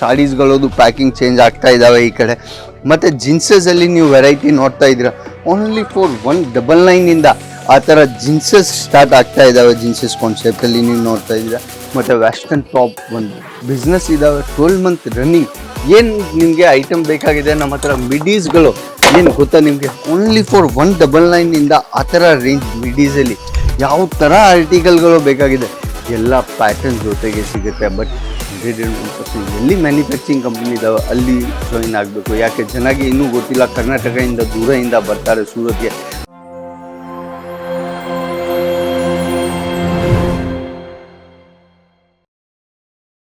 ಸಾರೀಸ್ಗಳದು packing change ಆಗ್ತಾ ಇದ್ದಾವೆ ಈ ಕಡೆ. ಮತ್ತು ಜೀನ್ಸಸಲ್ಲಿ ನೀವು ವೆರೈಟಿ ನೋಡ್ತಾ ಇದ್ದೀರಾ? ಓನ್ಲಿ ಫೋರ್ ಒನ್ ಡಬಲ್ ನೈನಿಂದ ಆ ಥರ ಜೀನ್ಸಸ್ ಸ್ಟಾರ್ಟ್ ಆಗ್ತಾ ಇದ್ದಾವೆ ಜೀನ್ಸಸ್ ಕಾನ್ಸೆಪ್ಟಲ್ಲಿ ನೀವು ನೋಡ್ತಾ ಇದ್ದೀರಾ. ಮತ್ತು ವೆಸ್ಟರ್ನ್ ಟಾಪ್ ಒಂದು ಬಿಸ್ನೆಸ್ ಇದ್ದಾವೆ ಟ್ವೆಲ್ ಮಂತ್ ರನ್ನಿಂಗ್ ಏನು ನಿಮಗೆ ಐಟಮ್ ಬೇಕಾಗಿದೆ? ನಮ್ಮ ಹತ್ರ ಮಿಡೀಸ್ಗಳು ಏನು ಗೊತ್ತಾ ನಿಮಗೆ? ಓನ್ಲಿ ಫಾರ್ ಒನ್ ಡಬಲ್ ನೈನಿಂದ ಆ ಥರ ರೇಂಜ್ ಮಿಡೀಸಲ್ಲಿ ಯಾವ ಥರ ಆರ್ಟಿಕಲ್ಗಳು ಬೇಕಾಗಿದೆ? ಎಲ್ಲ ಪ್ಯಾಟರ್ನ್ ಜೊತೆಗೆ ಸಿಗುತ್ತೆ. ಬಟ್ ಹಂಡ್ರೆಡ್ ಪರ್ಸೆಂಟ್ ಎಲ್ಲಿ ಮ್ಯಾನುಫ್ಯಾಕ್ಚರಿಂಗ್ ಕಂಪ್ನಿ ಇದಾವೆ ಅಲ್ಲಿ ಜಾಯಿನ್ ಆಗಬೇಕು. ಯಾಕೆ? ಜನಗೆ ಇನ್ನೂ ಗೊತ್ತಿಲ್ಲ. ಕರ್ನಾಟಕದಿಂದ ದೂರದಿಂದ ಬರ್ತಾರೆ ಸೂರತ್ಗೆ.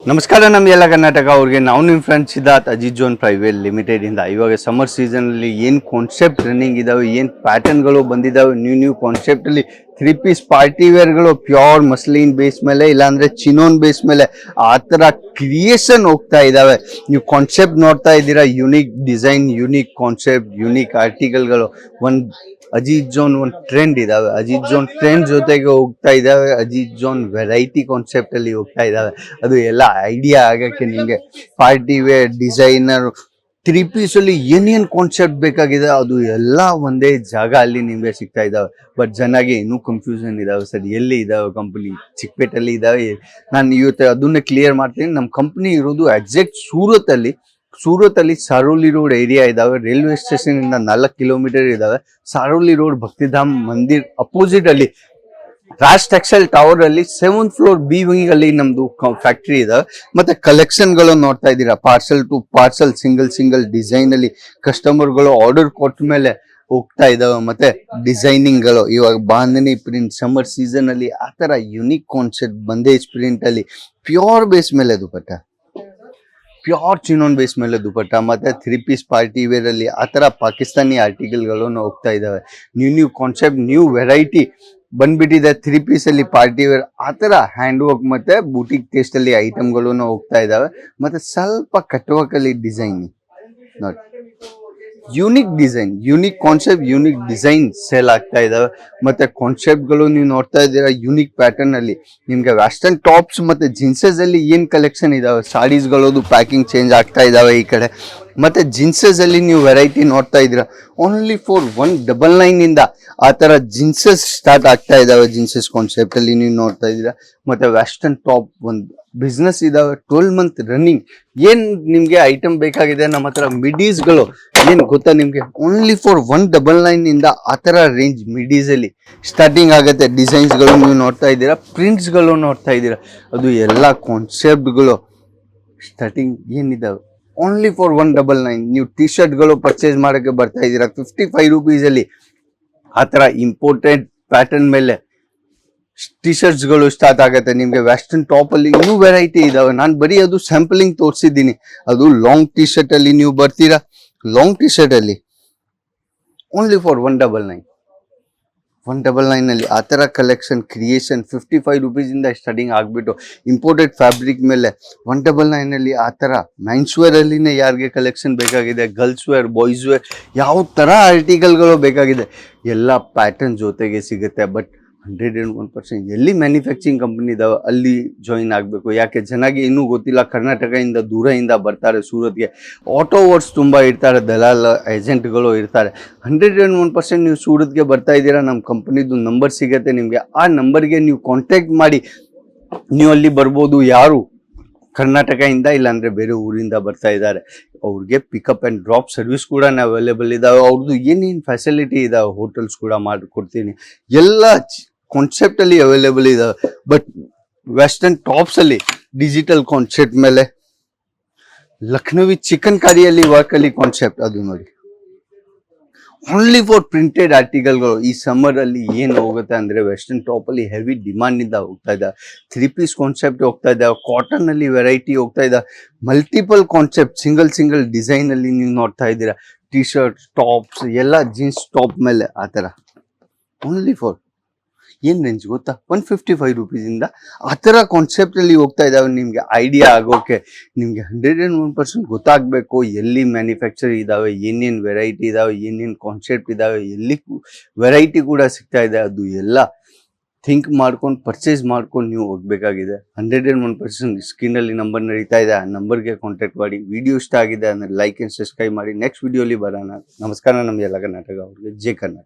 ನಮಸ್ಕಾರ ನಮ್ಮ ಎಲ್ಲ ಕರ್ನಾಟಕ, ಅವ್ರಿಗೆ ನಾವು friends Siddharth Ajit zone private limited ಇಂದ. ಇವಾಗ ಸಮ್ಮರ್ ಸೀಸನಲ್ಲಿ ಏನು ಕಾನ್ಸೆಪ್ಟ್ ರನ್ನಿಂಗ್ ಇದಾವೆ, ಏನು ಪ್ಯಾಟರ್ನ್ಗಳು ಬಂದಿದ್ದಾವೆ ನ್ಯೂ ನ್ಯೂ ಕಾನ್ಸೆಪ್ಟಲ್ಲಿ ತ್ರೀ ಪೀಸ್ ಪಾರ್ಟಿ ವೇರ್ಗಳು ಪ್ಯೂರ್ ಮಸ್ಲಿನ್ ಬೇಸ್ ಮೇಲೆ, ಇಲ್ಲಾಂದರೆ ಚಿನೋನ್ ಬೇಸ್ ಮೇಲೆ ಆ ಥರ ಕ್ರಿಯೇಷನ್ ಹೋಗ್ತಾ ಇದ್ದಾವೆ ನೀವು ಕಾನ್ಸೆಪ್ಟ್ ನೋಡ್ತಾ ಇದ್ದೀರಾ unique design unique concept unique ಆರ್ಟಿಕಲ್ಗಳು ಒಂದು ಅಜಿತ್ ಜೋನ್ ಒಂದು ಟ್ರೆಂಡ್ ಇದಾವೆ. ಅಜಿತ್ ಜೋನ್ ಟ್ರೆಂಡ್ ಜೊತೆಗೆ ಹೋಗ್ತಾ ಇದ್ದಾವೆ ಅಜಿತ್ ಜೋನ್ ವೆರೈಟಿ ಕಾನ್ಸೆಪ್ಟ್ ಅಲ್ಲಿ ಹೋಗ್ತಾ ಇದ್ದಾವೆ ಅದು ಎಲ್ಲ ಐಡಿಯಾ ಆಗಕ್ಕೆ ನಿಮಗೆ party wear designer three piece ಅಲ್ಲಿ ಏನೇನ್ ಕಾನ್ಸೆಪ್ಟ್ ಬೇಕಾಗಿದೆ ಅದು ಎಲ್ಲ ಒಂದೇ ಜಾಗ ಅಲ್ಲಿ ನಿಮಗೆ ಸಿಗ್ತಾ ಇದಾವೆ. ಬಟ್ ಜನಗೆ ಇನ್ನೂ ಕನ್ಫ್ಯೂಷನ್ ಇದಾವೆ ಸರ್. ಎಲ್ಲಿ ಇದಾವೆ ಕಂಪನಿ ಚಿಕ್ಕಪೇಟೆಯಲ್ಲಿ ಇದಾವೆ. ನಾನು ಇವತ್ತು ಅದನ್ನ ಕ್ಲಿಯರ್ ಮಾಡ್ತೀನಿ. ನಮ್ಮ ಕಂಪ್ನಿ ಇರೋದು ಎಕ್ಸಾಕ್ಟ್ ಸೂರತ್ ಅಲ್ಲಿ ಸೂರತ್ ಅಲ್ಲಿ ಸಾರೋಲಿ ರೋಡ್ ಏರಿಯಾ ಇದಾವೆ, ರೈಲ್ವೆ ಸ್ಟೇಷನ್ ಇಂದ ನಾಲ್ಕು ಕಿಲೋಮೀಟರ್ ಇದಾವೆ. ಸಾರೋಲಿ ರೋಡ್ ಭಕ್ತಿಧಾಮ್ ಮಂದಿರ್ ಅಪೋಸಿಟ್ ಅಲ್ಲಿ ರಾಜ್ ಟೆಕ್ಸ್ಟೈಲ್ ಟವರ್ ಅಲ್ಲಿ ಸೆವೆಂತ್ ಫ್ಲೋರ್ ಬಿ ವಿಂಗ್ ಅಲ್ಲಿ ನಮ್ದು ಫ್ಯಾಕ್ಟರಿ ಇದಾವೆ. ಮತ್ತೆ ಕಲೆಕ್ಷನ್ಗಳು ನೋಡ್ತಾ ಇದ್ದೀರಾ. Parcel to parcel single single design ಅಲ್ಲಿ ಕಸ್ಟಮರ್ಗಳು ಆರ್ಡರ್ ಕೊಟ್ಟ ಮೇಲೆ ಹೋಗ್ತಾ ಇದಾವೆ. ಮತ್ತೆ ಡಿಸೈನಿಂಗ್ಗಳು, ಇವಾಗ ಬಾಂಧನಿ ಪ್ರಿಂಟ್ ಸಮ್ಮರ್ ಸೀಸನ್ ಅಲ್ಲಿ ಆ ತರ ಯುನಿಕ್ ಕಾನ್ಸೆಪ್ಟ್ ಬಂದೇಜ್ ಪ್ರಿಂಟ್ ಅಲ್ಲಿ ಪ್ಯೂರ್ ಬೇಸ್ ಮೇಲೆ ದುಪಟ್ಟ ಪ್ಯೂರ್ ಚಿನೋನ್ ಬೇಸ್ ಮೇಲೆ ದುಪಟ್ಟ, ಮತ್ತೆ ತ್ರೀ ಪೀಸ್ ಪಾರ್ಟಿ ವೇರ್ ಅಲ್ಲಿ ಆ ತರ ಪಾಕಿಸ್ತಾನಿ ಆರ್ಟಿಕಲ್ಗಳು ಹೋಗ್ತಾ ಇದಾವೆ new new concept new variety ಬಂದ್ಬಿಟ್ಟಿದೆ ತ್ರೀ ಪೀಸ್ ಅಲ್ಲಿ ಪಾರ್ಟಿ ವೇರ್ ಆ ತರ ಹ್ಯಾಂಡ್ ವರ್ಕ್ ಮತ್ತೆ ಬೂಟಿಕ್ ಟೇಸ್ಟ್ ಅಲ್ಲಿ ಐಟಮ್ಗಳು ಹೋಗ್ತಾ ಇದಾವೆ ಮತ್ತೆ ಸ್ವಲ್ಪ ಕಟ್ ವರ್ಕ್ ಅಲ್ಲಿ ಡಿಸೈನ್ ನೋಡಿ. Unique design unique concept unique design sale ಆಗ್ತಾ ಇದಾವೆ. ಮತ್ತೆ ಕಾನ್ಸೆಪ್ಟ್ಗಳು ನೀವು ನೋಡ್ತಾ ಇದ್ದೀರಾ ಯುನಿಕ್ ಪ್ಯಾಟರ್ನ್ ಅಲ್ಲಿ. ನಿಮ್ಗೆ ವೆಸ್ಟರ್ನ್ ಟಾಪ್ಸ್ ಮತ್ತೆ ಜೀನ್ಸಸ್ ಅಲ್ಲಿ ಏನ್ ಕಲೆಕ್ಷನ್ ಇದಾವೆ? ಸಾರೀಸ್ಗಳದು ಪ್ಯಾಕಿಂಗ್ ಚೇಂಜ್ ಆಗ್ತಾ ಇದಾವೆ ಈ ಕಡೆ. ಮತ್ತೆ ಜೀನ್ಸಸ್ ಅಲ್ಲಿ ನೀವು ವೆರೈಟಿ ನೋಡ್ತಾ ಇದ್ದೀರಾ? Only for one double nine ಇಂದ ಆ ತರ ಜೀನ್ಸಸ್ ಸ್ಟಾರ್ಟ್ ಆಗ್ತಾ ಇದಾವೆ ಜೀನ್ಸಸ್ ಕಾನ್ಸೆಪ್ಟ್ ಅಲ್ಲಿ ನೀವು ನೋಡ್ತಾ ಇದ್ದೀರಾ. ಮತ್ತೆ ವೆಸ್ಟರ್ನ್ ಟಾಪ್ ಒಂದು ಬಿಸ್ನೆಸ್ ಇದಾವೆ ಟ್ವೆಲ್ ಮಂತ್ ರನ್ನಿಂಗ್ ಏನ್ ನಿಮ್ಗೆ ಐಟಮ್ ಬೇಕಾಗಿದೆ? ನಮ್ಮ ಹತ್ರ ಮಿಡೀಸ್ಗಳು ಏನ್ ಗೊತ್ತಾ ನಿಮ್ಗೆ? Only for one double nine ಇಂದ ಆ ಥರ ರೇಂಜ್ ಮಿಡೀಸ್ ಅಲ್ಲಿ. ಸ್ಟಾರ್ಟಿಂಗ್ ಆಗುತ್ತೆ ಡಿಸೈನ್ಸ್ಗಳು ನೀವು ನೋಡ್ತಾ ಇದ್ದೀರಾ ಪ್ರಿಂಟ್ಸ್ಗಳು ನೋಡ್ತಾ ಇದ್ದೀರಾ. ಅದು ಎಲ್ಲ ಕಾನ್ಸೆಪ್ಟ್ಗಳು starting ಏನಿದಾವೆ? Only for one double nine ನೀವು ಟಿ ಶರ್ಟ್ಗಳು ಪರ್ಚೇಸ್ ಮಾಡೋಕ್ಕೆ ಬರ್ತಾ ಇದ್ದೀರಾ ಫಿಫ್ಟಿ ಫೈವ್ ರುಪೀಸಲ್ಲಿ ಆ ಥರ ಇಂಪಾರ್ಟೆಂಟ್ ಪ್ಯಾಟರ್ನ್ ಮೇಲೆ. ಟಿ ಶರ್ಟ್ಸ್ಗಳು ಸ್ಟಾರ್ಟ್ ಆಗುತ್ತೆ. ನಿಮಗೆ ವೆಸ್ಟರ್ನ್ ಟಾಪಲ್ಲಿ ಇನ್ನೂ ವೆರೈಟಿ ಇದಾವೆ. ನಾನು ಬರೀ ಅದು ಸ್ಯಾಂಪಲಿಂಗ್ ತೋರಿಸಿದ್ದೀನಿ. ಅದು ಲಾಂಗ್ ಟಿ ಶರ್ಟ್ ಅಲ್ಲಿ ನೀವು ಬರ್ತೀರಾ? ಲಾಂಗ್ ಟಿ ಶರ್ಟ್ ಅಲ್ಲಿ only for one double nine one double ನೈನಲ್ಲಿ ಆ ಥರ ಕಲೆಕ್ಷನ್ ಕ್ರಿಯೇಷನ್ ಫಿಫ್ಟಿ ಫೈವ್ ರುಪೀಸಿಂದ ಸ್ಟಾರ್ಟಿಂಗ್ ಆಗಿಬಿಟ್ಟು ಇಂಪೋರ್ಟೆಡ್ ಫ್ಯಾಬ್ರಿಕ್ ಮೇಲೆ ಒನ್ ಡಬಲ್ ನೈನಲ್ಲಿ ಆ ಥರ ಮೆನ್ಸ್ ವೇರಲ್ಲಿನೇ ಯಾರಿಗೆ ಕಲೆಕ್ಷನ್ ಬೇಕಾಗಿದೆ? ಗರ್ಲ್ಸ್ ವೇರ್ ಬಾಯ್ಸ್ ವೇರ್ ಯಾವ ಥರ ಆರ್ಟಿಕಲ್ಗಳು ಬೇಕಾಗಿದೆ? ಎಲ್ಲ ಪ್ಯಾಟರ್ನ್ ಜೊತೆಗೆ ಸಿಗುತ್ತೆ. But hundred and one percent. ಎಲ್ಲಿ ಮ್ಯಾನುಫ್ಯಾಕ್ಚರಿಂಗ್ ಕಂಪ್ನಿ ಇದಾವೆ ಅಲ್ಲಿ ಜಾಯಿನ್ ಆಗಬೇಕು. ಯಾಕೆ ಜನಗೆ ಇನ್ನೂ ಗೊತ್ತಿಲ್ಲ, ಕರ್ನಾಟಕದಿಂದ ದೂರದಿಂದ ಬರ್ತಾರೆ ಸೂರತ್ಗೆ. ಆಟೋ ವರ್ಡ್ಸ್ ತುಂಬ ಇರ್ತಾರೆ, ದಲಾಲ ಏಜೆಂಟ್ಗಳು ಇರ್ತಾರೆ. ಹಂಡ್ರೆಡ್ ಆ್ಯಂಡ್ ಒನ್ ಪರ್ಸೆಂಟ್ ನೀವು ಸೂರತ್ಗೆ ಬರ್ತಾ ಇದ್ದೀರಾ, ನಮ್ಮ ಕಂಪ್ನಿದು ನಂಬರ್ ಸಿಗುತ್ತೆ ನಿಮಗೆ. ಆ ನಂಬರ್ಗೆ ನೀವು ಕಾಂಟ್ಯಾಕ್ಟ್ ಮಾಡಿ, ನೀವು ಅಲ್ಲಿ ಬರ್ಬೋದು ಯಾರು? ಕರ್ನಾಟಕದಿಂದ ಇಲ್ಲಾಂದ್ರೆ ಬೇರೆ ಊರಿಂದ ಬರ್ತಾ ಇದ್ದಾರೆ. ಅವ್ರಿಗೆ ಪಿಕಪ್ ಆ್ಯಂಡ್ ಡ್ರಾಪ್ ಸರ್ವಿಸ್ ಕೂಡ ಅವೈಲೇಬಲ್ ಇದ್ದಾವೆ ಅವ್ರದ್ದು ಏನೇನು ಫೆಸಿಲಿಟಿ ಇದಾವೆ ಹೋಟೆಲ್ಸ್ ಕೂಡ ಮಾಡಿಕೊಡ್ತೀನಿ ಎಲ್ಲ ಕಾನ್ಸೆಪ್ಟ್ ಅಲ್ಲಿ ಅವೈಲೇಬಲ್ ಇದಾವೆ. ಬಟ್ ವೆಸ್ಟರ್ನ್ ಟಾಪ್ಸ್ ಅಲ್ಲಿ ಡಿಜಿಟಲ್ ಕಾನ್ಸೆಪ್ಟ್ ಮೇಲೆ ಲಕ್ನವಿ ಚಿಕನ್ ಕಾರಿಯಲ್ಲಿ ವರ್ಕ್ ಅಲ್ಲಿ ಕಾನ್ಸೆಪ್ಟ್ ಅದು ನೋಡಿ. ಓನ್ಲಿ ಫಾರ್ ಪ್ರಿಂಟೆಡ್ ಆರ್ಟಿಕಲ್ಗಳು ಈ ಸಮ್ಮರ್ ಅಲ್ಲಿ ಏನು ಹೋಗುತ್ತೆ ಅಂದ್ರೆ ವೆಸ್ಟರ್ನ್ ಟಾಪ್ ಅಲ್ಲಿ ಹೆವಿ ಡಿಮಾಂಡ್ ಇಂದ ಹೋಗ್ತಾ ಇದೆ. ತ್ರೀ ಪೀಸ್ ಕಾನ್ಸೆಪ್ಟ್ ಹೋಗ್ತಾ ಇದೆ. ಕಾಟನ್ ಅಲ್ಲಿ ವೆರೈಟಿ ಹೋಗ್ತಾ ಇದೆ. Multiple concept single single design ಅಲ್ಲಿ ನೀವು ನೋಡ್ತಾ ಇದ್ದೀರಾ. ಟಿ ಶರ್ಟ್ ಟಾಪ್ಸ್ ಎಲ್ಲ ಜೀನ್ಸ್ ಟಾಪ್ ಮೇಲೆ ಆ ಥರ. ಓನ್ಲಿ ಫಾರ್ ಏನು ರೇಂಜ್ ಗೊತ್ತಾ? ಒನ್ ಫಿಫ್ಟಿ ಫೈವ್ ರುಪೀಸಿಂದ ಆ ಥರ ಕಾನ್ಸೆಪ್ಟಲ್ಲಿ ಹೋಗ್ತಾ ಇದ್ದಾವೆ. ನಿಮಗೆ ಐಡಿಯಾ ಆಗೋಕೆ, ನಿಮಗೆ ಹಂಡ್ರೆಡ್ ಆ್ಯಂಡ್ ಒನ್ ಪರ್ಸೆಂಟ್ ಗೊತ್ತಾಗಬೇಕು ಎಲ್ಲಿ ಮ್ಯಾನುಫ್ಯಾಕ್ಚರ್ ಇದ್ದಾವೆ, ಏನೇನು ವೆರೈಟಿ ಇದ್ದಾವೆ, ಏನೇನು ಕಾನ್ಸೆಪ್ಟ್ ಇದ್ದಾವೆ, ಎಲ್ಲಿ ವೆರೈಟಿ ಕೂಡ ಸಿಗ್ತಾ ಇದೆ. ಅದು ಎಲ್ಲ ಥಿಂಕ್ ಮಾಡ್ಕೊಂಡು ಪರ್ಚೇಸ್ ಮಾಡ್ಕೊಂಡು ನೀವು ಹೋಗ್ಬೇಕಾಗಿದೆ. ಹಂಡ್ರೆಡ್ ಆ್ಯಂಡ್ ಒನ್ ಪರ್ಸೆಂಟ್ ಸ್ಕ್ರೀನಲ್ಲಿ ನಂಬರ್ ನಡೀತಾ ಇದೆ. ಆ ನಂಬರ್ಗೆ ಕಾಂಟ್ಯಾಕ್ಟ್ ಮಾಡಿ. ವಿಡಿಯೋ ಇಷ್ಟ ಆಗಿದೆ ಅಂದರೆ ಲೈಕ್ ಆ್ಯಂಡ್ ಸಬ್ಸ್ಕ್ರೈಬ್ ಮಾಡಿ. ನೆಕ್ಸ್ಟ್ ವಿಡಿಯೋಲಿ ಬರೋಣ. ನಮಸ್ಕಾರ ನಮ್ಮ ಎಲ್ಲ ಕರ್ನಾಟಕ ಅವ್ರಿಗೆ. ಜೆ ಕರ್ನಾಟಕ.